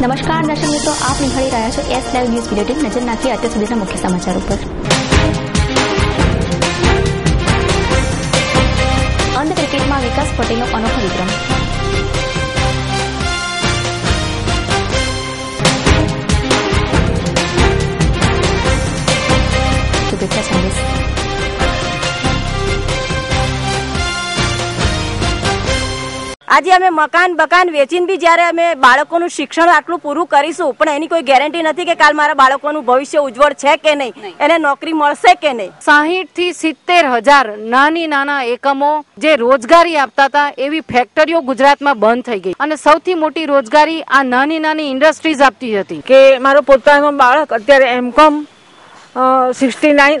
નમસ્કાર, દર્શક મિત્રો, આપ નિહાળી રહ્યા છો એસ લાઈવ ન્યૂઝ બુલેટિન નજર નાખીએ અત્યાર સુધીના મુખ્ય સમાચાર ઉપર. અંધ ક્રિકેટમાં વિકાસ પટેલનો અનોખો વિક્રમ. આજે અમે મકાન બકાન વેચીને બી જ્યારે અમે બાળકોનું શિક્ષણ આટલું પૂરું કરીશું પણ એની કોઈ ગેરંટી નથી કે કાલ મારા બાળકોનું ભવિષ્ય ઉજ્જવળ છે કે નહીં. એને નોકરી મળશે કે નહીં? સાહીઠથી સિત્તેર હજાર નાની નાના એકમો જે રોજગારી આપતા હતા એવી ફેક્ટરીઓ ગુજરાતમાં બંધ થઈ ગઈ. અને સૌથી મોટી રોજગારી આ નાની નાની ઇન્ડસ્ટ્રીઝ આપતી હતી. કે મારો પોતાનો બાળક અત્યારે M Com sixty nine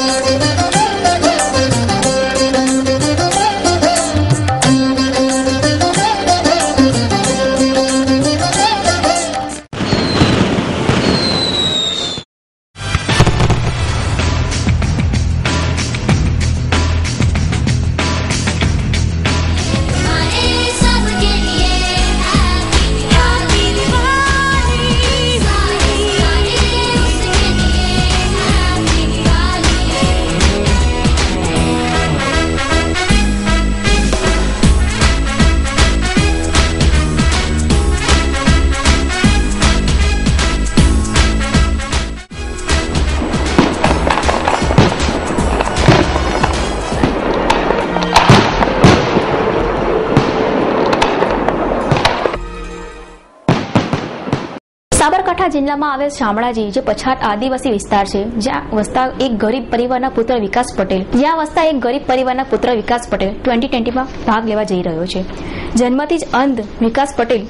Thank you. જિલ્લામાં આવેલ શામળાજી, જે પછાત આદિવાસી વિસ્તાર છે, જ્યાં વસતા એક ગરીબ પરિવારના પુત્ર વિકાસ પટેલ. જ્યાં વસતા એક ગરીબ પરિવારના પુત્ર વિકાસ પટેલ ટ્વેન્ટી ટ્વેન્ટીમાં ભાગ લેવા જઈ રહ્યો છે. જન્મથી જ અંધ વિકાસ પટેલ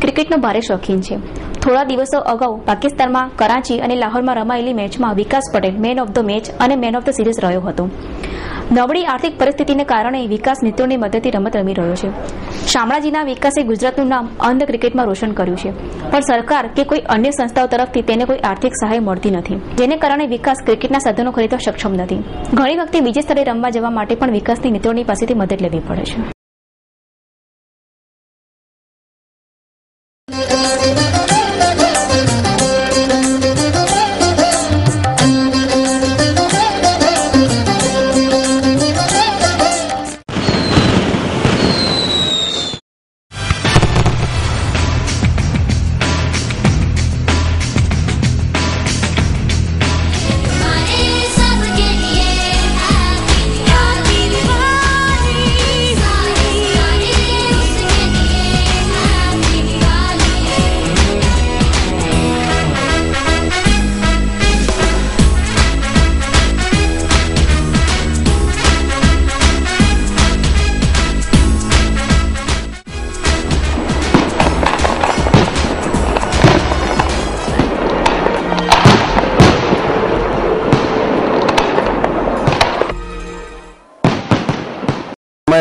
ક્રિકેટનો ભારે શોખીન છે. થોડા દિવસો અગાઉ પાકિસ્તાનમાં કરાચી અને લાહોરમાં રમાયેલી મેચમાં Vikas Patel man of the match અને મેન ઓફ ધ સિરીઝ રહ્યો હતો. નબળી આર્થિક પરિસ્થિતિને કારણે વિકાસ મિત્રોની મદદથી રમત રમી રહ્યો છે. શામળાજીના વિકાસે ગુજરાતનું નામ અંધ ક્રિકેટમાં રોશન કર્યું છે. પણ સરકાર કે કોઈ અન્ય સંસ્થાઓ તરફથી તેને કોઈ આર્થિક સહાય મળતી નથી. જેને કારણે વિકાસ ક્રિકેટના સાધનો ખરીદવા સક્ષમ નથી. ઘણી વખતે બીજે સ્થળે રમવા જવા માટે પણ વિકાસની મિત્રોની પાસેથી મદદ લેવી પડે છે.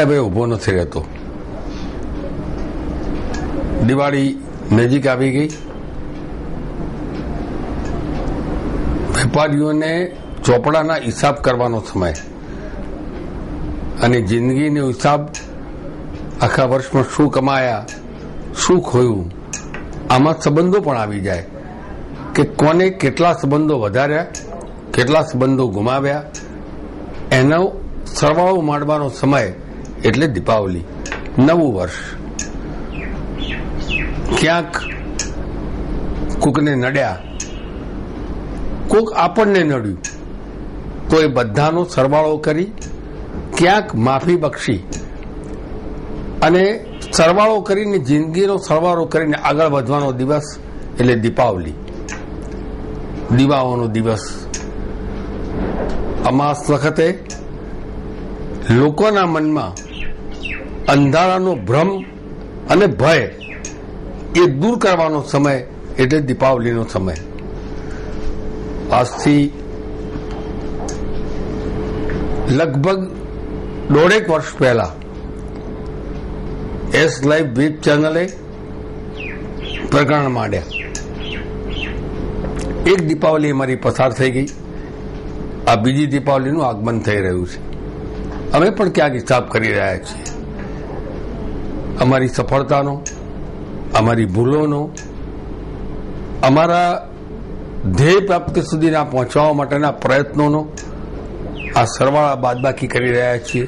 સમય હવે ઊભો નથી રહેતો. દિવાળી નજીક આવી ગઈ. વેપારીઓને ચોપડાના હિસાબ કરવાનો સમય. અને જિંદગીનો હિસાબ આખા વર્ષમાં શું કમાયા, શું ખોયું, આમાં સંબંધો પણ આવી જાય. કે કોને કેટલા સંબંધો વધાર્યા, કેટલા સંબંધો ગુમાવ્યા, એનો સરવાળો માંડવાનો સમય એટલે દીપાવલી. નવું વર્ષ. ક્યાંક કોકને નડ્યા. કોક આપણને નડ્યું. તો એ બધાનો સરવાળો કરી ક્યાંક માફી બક્ષી. અને સરવાળો કરીને, જિંદગીનો સરવાળો કરીને આગળ વધવાનો દિવસ એટલે દીપાવલી. દીવાઓનો દિવસ. અમાસ વખતે લોકોના મનમાં અંધારાનો ભ્રમ અને ભય એ દૂર કરવાનો સમય એટલે દીપાવલીનો સમય. આજથી લગભગ દોઢેક વર્ષ પહેલા એસ લાઈવ વેબ ચેનલે પ્રકરણ માંડ્યા. એક દીપાવલી અમારી પસાર થઈ ગઈ. આ બીજી દીપાવલીનું આગમન થઈ રહ્યું છે. અમે પણ ક્યાંક હિસાબ કરી રહ્યા છીએ. અમારી સફળતાનો, અમારી ભૂલોનો, અમારા ધ્યેય પ્રાપ્તિ સુધીના પહોંચવા માટેના પ્રયત્નોનો આ સરવાળા બાદબાકી કરી રહ્યા છીએ.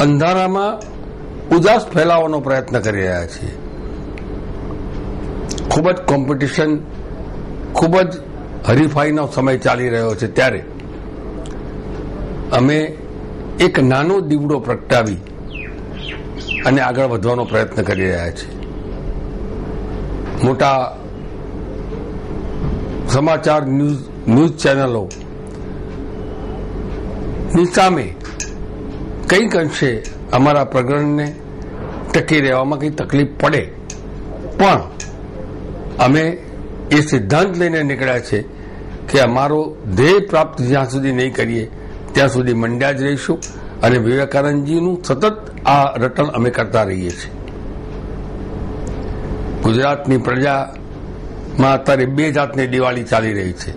અંધારામાં ઉદાસ ફેલાવવાનો પ્રયત્ન કરી રહ્યા છીએ. ખૂબ જ કોમ્પિટિશન ખૂબ જ હરીફાઈનો સમય ચાલી રહ્યો છે ત્યારે અમે એક નાનો દીવડો પ્રગટાવી અને આગળ વધવાનો પ્રયત્ન કરી રહ્યા છે. મોટા સમાચાર ન્યૂઝ ન્યૂઝ ચેનલો સામે કંઈક અંશે અમારા પ્રકરણને ટકી રહેવામાં કંઈ તકલીફ પડે. પણ અમે એ સિદ્ધાંત લઈને નીકળ્યા છે કે અમારો ધ્યેય પ્રાપ્ત જ્યાં સુધી નહીં કરીએ, ત્યાં સુધી મંડ્યા જ રહીશું. અને વિવેકાનંદજીનું સતત આ રટણ અમે કરતા રહીએ છીએ. ગુજરાતની પ્રજામાં અત્યારે બે જાતની દિવાળી ચાલી રહી છે.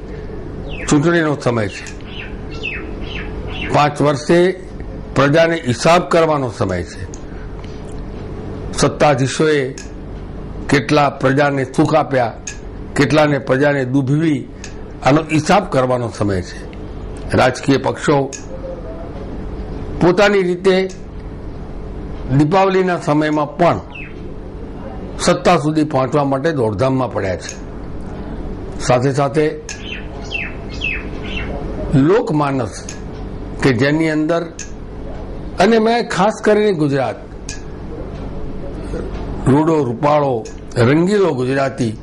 ચૂંટણીનો સમય છે. પાંચ વર્ષે પ્રજાને હિસાબ કરવાનો સમય છે. સત્તાધીશોએ કેટલા પ્રજાને સુખ આપ્યા, કેટલાને પ્રજાને દુભવી, આનો હિસાબ કરવાનો સમય છે. રાજકીય પક્ષો પોતાની રીતે દીપાવલીના સમયમાં પણ સત્તા સુધી પહોંચવા માટે દોડધામમાં પડ્યા છે. સાથે સાથે લોકમાનસ કે જેની અંદર અને મેં ખાસ કરીને ગુજરાત, રૂડો, રૂપાળો, રંગીલો ગુજરાતી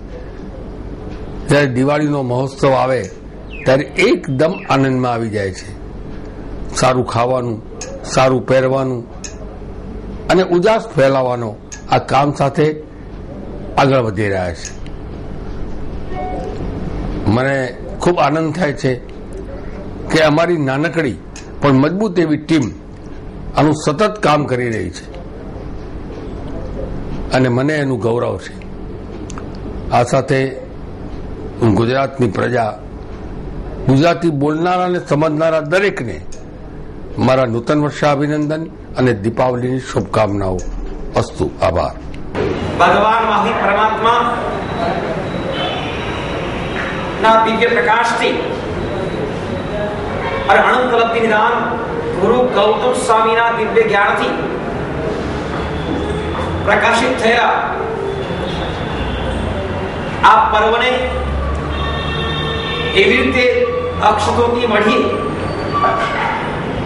જ્યારે દિવાળીનો મહોત્સવ આવે ત્યારે એકદમ આનંદમાં આવી જાય છે. સારું ખાવાનું, સારું પહેરવાનું અને ઉજાસ ફેલાવવાનો આ કામ સાથે આગળ વધી રહ્યા છે. મને ખૂબ આનંદ થાય છે કે અમારી નાનકડી પણ મજબૂત એવી ટીમ આનું સતત કામ કરી રહી છે અને મને એનું ગૌરવ છે. આ સાથે હું ગુજરાતની પ્રજા ગુજરાતી બોલનારા અને સમજનારા દરેકને મારા નૂતન વર્ષે અભિનંદન અને દીપાવલીની શુભકામનાઓ. અસ્તુ, આભાર. ભગવાન વાહી પરમાત્મા ના દિવ્ય પ્રકાશથી અને અનંત લબ્ધિ નિદાન ગુરુ ગૌતમ સ્વામીના દિવ્ય જ્ઞાનથી પ્રકાશિત થયેલા આ પર્વને એવી રીતે અક્ષતોથી મળી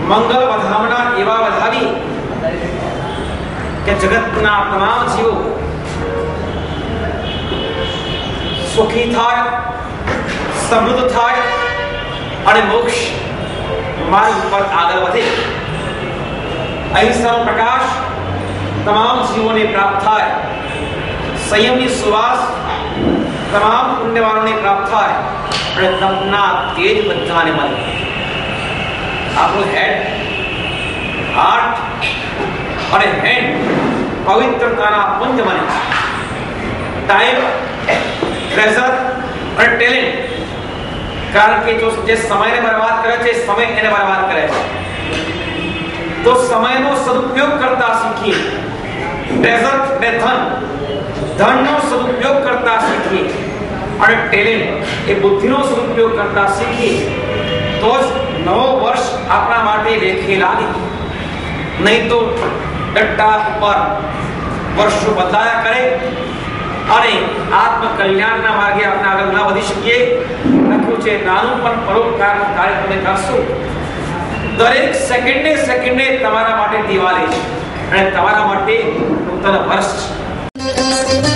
મંગલ વધામણા એવા વધાવી કે જગતના તમામ જીવો સુખી થાય, સમૃદ્ધ થાય અને મોક્ષ માર્ગ ઉપર આગળ વધે. અહિંસાનો પ્રકાશ તમામ જીવોને પ્રાપ્ત થાય. સંયમની સુવાસ તમામ પુણ્યવાનોને પ્રાપ્ત થાય. અને તપના તેજ બધાને મળે. આપણું હેડ હાર્ટ અને હેન્ડ પવિત્રતાના પુંજ બને ટાઈમ ટ્રેઝર અને ટેલેન્ટ કારણ કે જો જે સમયને બરબાદ કરે છે સમય એને બરબાદ કરે છે તો સમયનો સદુપયોગ કરતા શીખીએ ટ્રેઝર ને ધન ધનનો સદુપયોગ કરતા શીખીએ અને ટેલેન્ટ એ બુદ્ધિનો સદુપયોગ કરતા શીખીએ તો જ નવો વર્ષ આપણા માટે લેખે લાવી. નહીં તો ડટ્ટા ઉપર વર્ષો બદલાયા કરે અને આત્મ કલ્યાણના માર્ગે આપણે આગળ ના વધી શકીએ. લખ્યું છે, નાનું પણ પરોપકાર કાર્ય તમે કરશો. દરેક સેકન્ડે સેકન્ડે તમારા માટે દિવાળી છે અને તમારા માટે નૂતન વર્ષ છે.